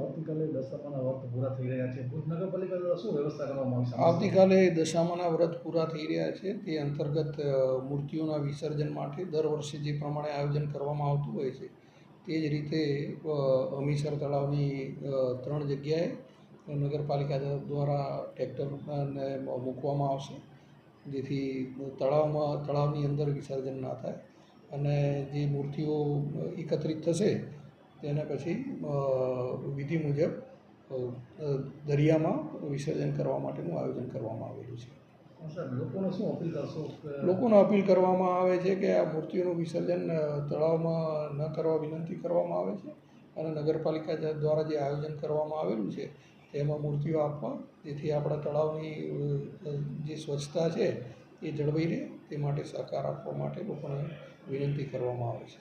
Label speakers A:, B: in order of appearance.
A: આવતીકાલે દશામાના વ્રત પૂરા થઈ રહ્યા છે. ભુજ નગરપાલિકા શું વ્યવસ્થા કરવામાં આવશે
B: આવતીકાલે દશામાના વ્રત પૂરા થઈ રહ્યા છે. તે અંતર્ગત મૂર્તિઓના વિસર્જન માટે દર વર્ષે જે પ્રમાણે આયોજન કરવામાં આવતું હોય છે, તે જ રીતે અમીસર તળાવની ત્રણ જગ્યાએ નગરપાલિકા દ્વારા ટ્રેક્ટરને મૂકવામાં આવશે. જેથી તળાવમાં, તળાવની અંદર વિસર્જન ના થાય અને જે મૂર્તિઓ એકત્રિત થશે તેને પછી વિધિ મુજબ દરિયામાં વિસર્જન કરવા માટેનું આયોજન કરવામાં આવેલું છે.
A: લોકોને અપીલ
B: કરવામાં આવે છે કે આ મૂર્તિઓનું વિસર્જન તળાવમાં ન કરવા વિનંતી કરવામાં આવે છે અને નગરપાલિકા દ્વારા જે આયોજન કરવામાં આવેલું છે તેમાં મૂર્તિઓ આપવા જેથી આપણા તળાવની જે સ્વચ્છતા છે એ જળવાઈ રહે તે માટે સહકાર આપવા માટે લોકોને વિનંતી કરવામાં આવે છે.